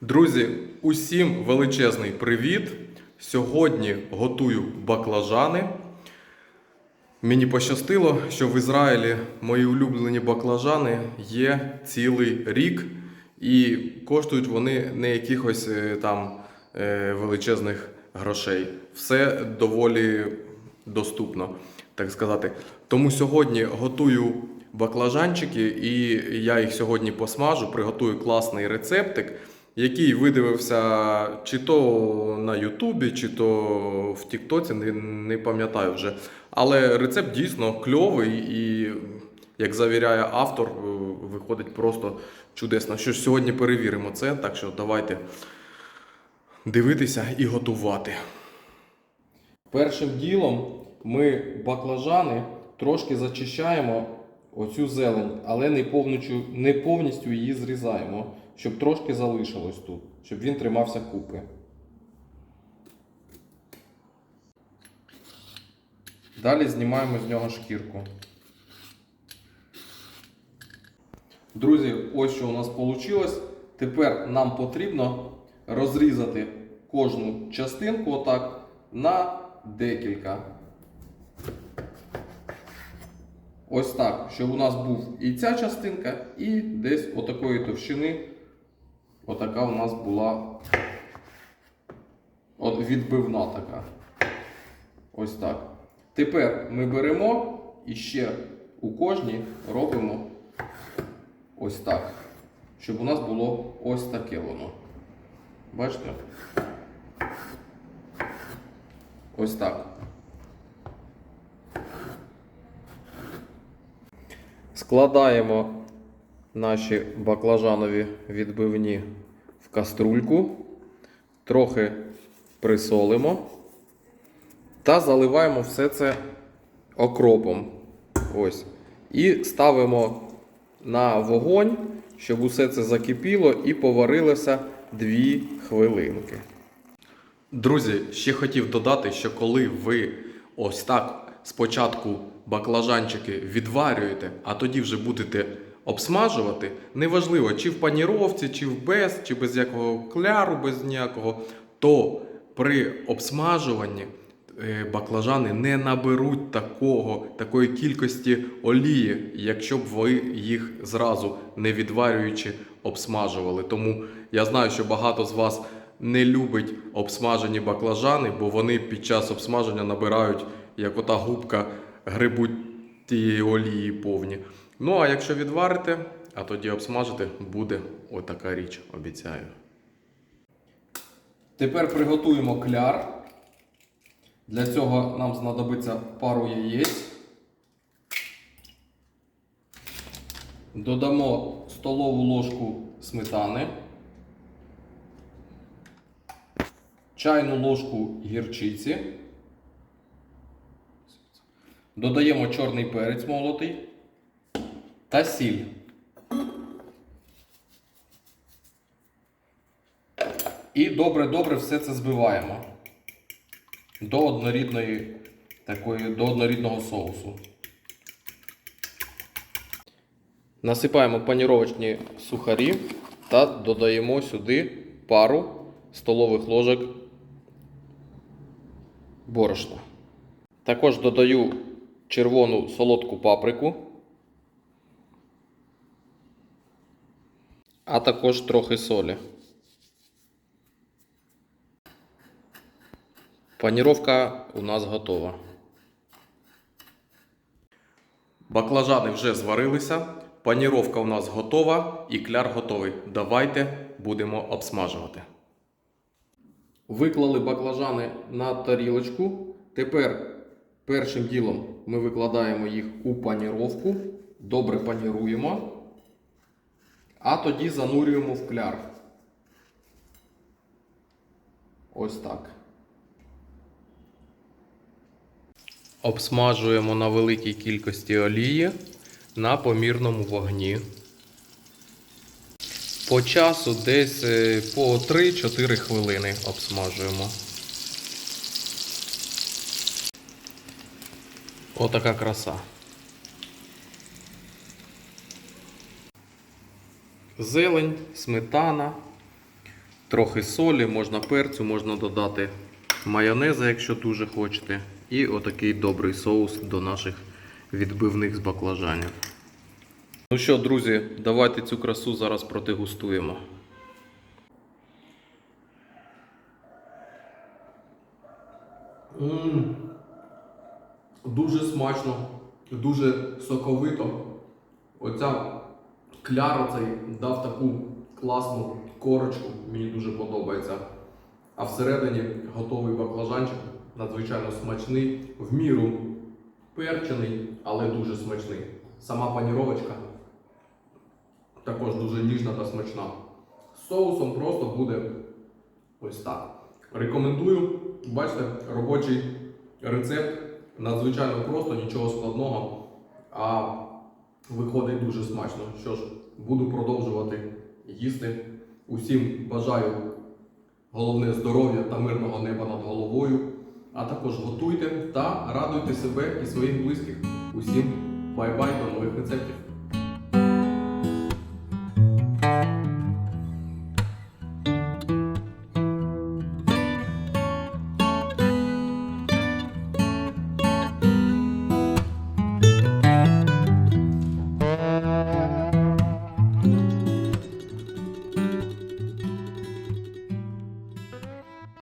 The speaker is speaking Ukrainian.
Друзі, усім величезний привіт! Сьогодні готую баклажани. Мені пощастило, що в Ізраїлі мої улюблені баклажани є цілий рік, і коштують вони не якихось е, там е, величезних грошей. Все доволі доступно, так сказати. Тому сьогодні готую баклажанчики, і я їх сьогодні посмажу, приготую класний рецептик, який видивився чи то на Ютубі, чи то в Тіктоці, не, не пам'ятаю вже. Але рецепт дійсно кльовий і, як завіряє автор, е, виходить просто чудесно. Що ж, сьогодні перевіримо це, так що давайте дивитися і готувати. Першим ділом ми баклажани трошки зачищаємо оцю зелень, але не повністю, не повністю її зрізаємо, щоб трошки залишилось тут, щоб він тримався купи. Далі знімаємо з нього шкірку. Друзі, ось що у нас вийшло. Тепер нам потрібно розрізати кожну частинку отак на декілька. Ось так, щоб у нас був і ця частинка, і десь отакої товщини. Отака у нас була от відбивна така. Ось так. Тепер ми беремо і ще у кожній робимо ось так. Щоб у нас було ось таке воно. Бачите? Ось так. Складаємо наші баклажанові відбивні в каструльку, трохи присолимо та заливаємо все це окропом. Ось. І ставимо на вогонь, щоб усе це закипіло і поварилося 2 хвилинки. Друзі, ще хотів додати, що коли ви ось так спочатку баклажанчики відварюєте, а тоді вже будете обсмажувати, неважливо, чи в паніровці, чи в без, чи без якого кляру, без ніякого, то при обсмажуванні е, баклажани не наберуть такого, такої кількості олії, якщо б ви їх зразу не відварюючи обсмажували. Тому я знаю, що багато з вас не любить обсмажені баклажани, бо вони під час обсмаження набирають, як ота губка, грибуть тієї олії повні. Ну а якщо відварите, а тоді обсмажите, буде отака річ, обіцяю. Тепер приготуємо кляр. Для цього нам знадобиться пару яєць. Додамо столову ложку сметани, чайну ложку гірчиці. Додаємо чорний перець молотий та сіль. І добре-добре все це збиваємо до однорідної такої, до однорідного соусу. Насипаємо паніровочні сухарі та додаємо сюди пару столових ложок борошна. Також додаю червону солодку паприку, а також трохи солі. Паніровка у нас готова. Баклажани вже зварилися, паніровка у нас готова і кляр готовий. Давайте будемо обсмажувати. Виклали баклажани на тарілочку. Тепер першим ділом ми викладаємо їх у паніровку, добре паніруємо, а тоді занурюємо в кляр. Ось так. Обсмажуємо на великій кількості олії на помірному вогні. По часу десь е, по 3-4 хвилини обсмажуємо. Отака краса. Зелень, сметана, трохи солі, можна перцю, можна додати майонеза, якщо дуже хочете. І отакий добрий соус до наших відбивних з баклажанів. Ну що, друзі, давайте цю красу зараз протигустуємо. М, Дуже смачно, дуже соковито. Оця кляр оцей дав таку класну корочку, мені дуже подобається. А всередині готовий баклажанчик, надзвичайно смачний, в міру перчений, але дуже смачний. Сама паніровочка також дуже ніжна та смачна. Соусом просто буде ось так. Рекомендую. Бачите, робочий рецепт. Надзвичайно просто, нічого складного. А виходить дуже смачно. Що ж, буду продовжувати їсти. Усім бажаю головне здоров'я та мирного неба над головою. А також готуйте та радуйте себе і своїх близьких. Усім бай-бай до нових рецептів.